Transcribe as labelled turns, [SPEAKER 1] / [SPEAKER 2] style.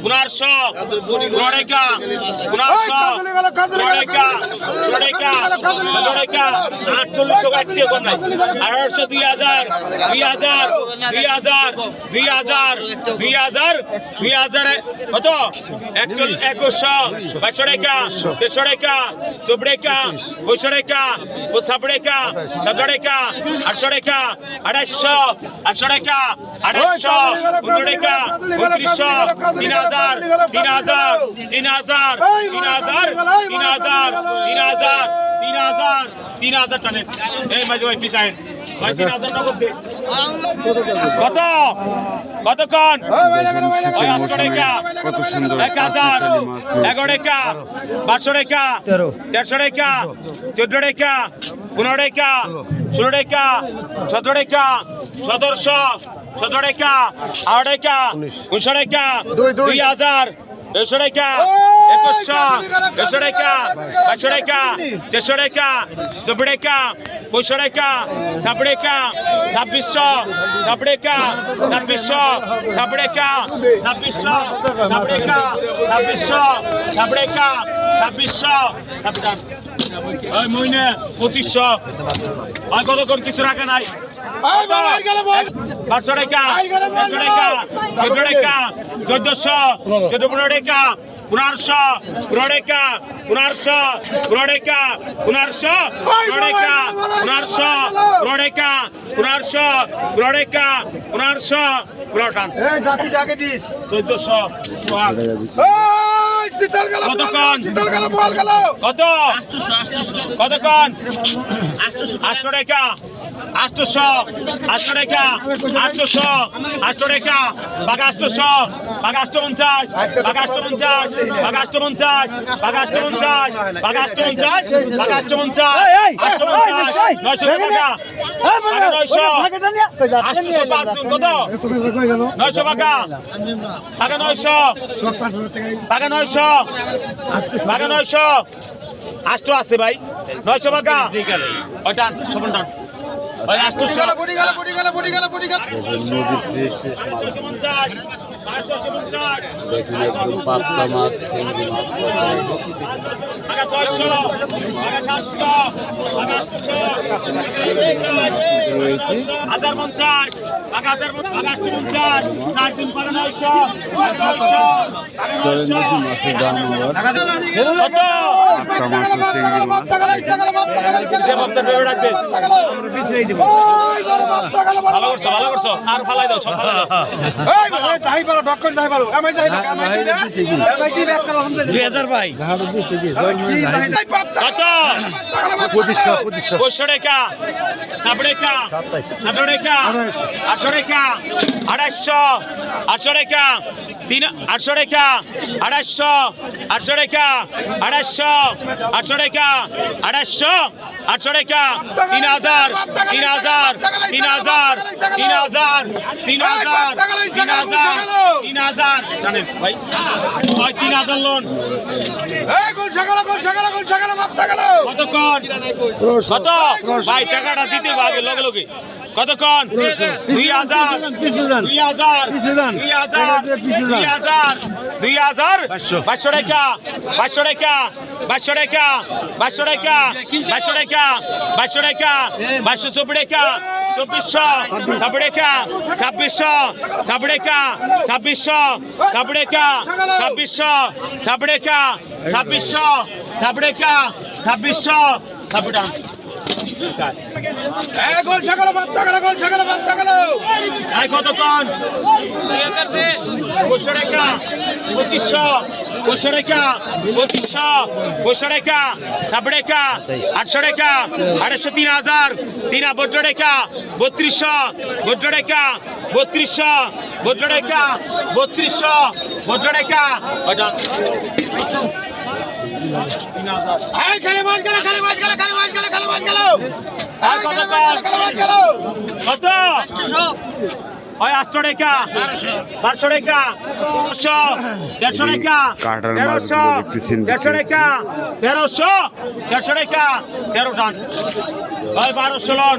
[SPEAKER 1] পনেরো টাকা পনেরো টাকা পনেরো টাকা আটচল্লিশশো একটি কম নাই। আঠারোশো দুই হাজার দুই হাজার দুই হাজার দুই হাজার দুই হাজার দুই হাজার কত? একুশশো বাইশশো টাকা দেড়শো টাকা চব্বিশ টাকা পঁয়শো টাকা ছাব্বিশ টাকা সতেরো টাকা আটশো টাকা আড়াইশো আটশো টাকা আড়াইশো পনেরো টাকা বত্রিশশো তিন হাজার তিন হাজার তিন হাজার তিন হাজার তিন হাজার তিন হাজার তিন হাজার তিন হাজার টানে। এই মাঝে ভাই পিসাইন ভাই তিন হাজার নগদ দে। কত? কতক্ষণ?
[SPEAKER 2] কত সুন্দর
[SPEAKER 1] এক হাজার এগারো টাকা পাঁচশো টাকা দেড়শো টাকা চোদ্দ টাকা পনেরো টাকা ষোলো টাকা সতেরো টাকা সতেরোশো সতেরো টাকা আট টাকা উনিশশো টাকা দুই হাজার দেড়শো টাকা একুশশো দেড়শো টাকা পাঁচশো টাকা দেড়শো টাকা চব্বিশ টাকা পঁয়শো টাকা ছাব্বিশ টাকা ছাব্বিশশো ছাব্বিশ টাকা ছাব্বিশশো ছাব্বিশ টাকা ছাব্বিশশো ছাব্বিশ টাকা ছাব্বিশশো ছাব্বিশ টাকা ছাব্বিশশো ছাব্বিশ ওই মইনে পঁচিশশো। আর কতক্ষণ কিছু রাখা নাই? পাঁচশো টাকা পাঁচশো টাকা চোদ্দ টাকা চোদ্দশো চোদ্দ পনেরো টাকা পনেরোশো পনেরো টাকা পনেরোশো পনেরো টাকা পনেরোশো পনেরো টাকা পনেরোশো পনেরো টাকা পনেরোশো পনেরো টাকা পনেরোশো পনেরো টান চোদ্দশো কত কতক্ষণ আটশো টাকা আটশোশো আটশো টাকা বাঘ আটশোশো বাঘ আটশো পঞ্চাশ বাঘ আটশো পঞ্চাশ বাঘ আটশো পঞ্চাশ বাঘ আটশো পঞ্চাশ বাঘ আটশো পঞ্চাশ বাঘ আটশো পঞ্চাশ আটশো পঞ্চাশ নয়শো টাকা বাঘা নয়শো আটশোশো পাঁচ কত নয়শো বাঘা বাঘা নয়শো বাঘা নয়শো বাঘা নয়শো। আষ্টো আছে ভাই। নয়শো বাঘা। ওটা টান
[SPEAKER 2] পাতলা মাছ চিংড়ি মাছ রয়েছে
[SPEAKER 1] হাজার পঞ্চাশ।
[SPEAKER 2] চরেন্দ্রজি মাছের দাম আটটা মাছ চিংড়ি মাছ
[SPEAKER 1] ভালো করছ ভালো করছ আর ফালাই দাও সব
[SPEAKER 3] চাহি পারো ডক্টর চাহি পারো আমি চাহি দুই হাজার
[SPEAKER 1] ভাই
[SPEAKER 3] পঁচিশশো পঁচিশশো
[SPEAKER 1] পঁচিশশো। টাকা সাত টাকা সাত টাকা আটশো টাকা আড়াইশো আটশো টাকা তিন আটশো টাকা আড়াইশো আটশো টাকা আড়াইশো আটশো টাকা আড়াইশো আটশো টাকা তিন হাজার তিন হাজার তিন হাজার তিন হাজার তিন হাজার তিন হাজার তিন হাজার। জানেন ভাই ভাই তিন হাজার লোন।
[SPEAKER 3] এই গোল ছাগলা গোল ছাগলা গোল ছাগলা মাপটা গেল।
[SPEAKER 1] কতক্ষণ কত? ভাই টাকাটা দিতে ভাগে লগে লগে। কতক্ষণ দুই হাজার দুই হাজার দুই হাজার দুই হাজার দুই হাজার। পাঁচশো টাকা পাঁচশো টাকা পাঁচশো টাকা পাঁচশো টাকা পাঁচশো টাকা পাঁচশো টাকা পাঁচশো চব্বিশ টাকা চব্বিশশো ছাব্বিশ টাকা ছাব্বিশশো ছাব্বিশ টাকা ছাব্বিশশো ছাব্বিশ টাকা ছাব্বিশশো ছাব্বিশ টাকা ছাব্বিশশো ছাব্বিশ টাকা ছাব্বিশশো ছাব্বিশ টাকা।
[SPEAKER 3] গোল ছাগলা মাপটা গেল, গোল ছাগলা গেল।
[SPEAKER 1] আই কতক্ষণ? পঁচিশশো টাকা পঁচিশশো পঁচিশশো টাকা পঁচিশশো পঁচিশশো টাকা ছাব্বিশ টাকা আটশো টাকা আড়াইশো, তিন হাজার, তিন বত্র টাকা বত্রিশশো বত্র টাকা বত্রিশশো বত্র টাকা বত্রিশশো বত্র টাকা
[SPEAKER 3] এই খালি মাছ গেল খালি মাছ গেল খালি মাছ গেল খালি মাছ গেল।
[SPEAKER 1] কত ওই আটশো টাকা বারোশো টাকা পাঁচশো দেড়শো টাকা তেরোশো দেড়শো টাকা তেরোশো দেড়শো টাকা তেরো টান ওই বারোশো লন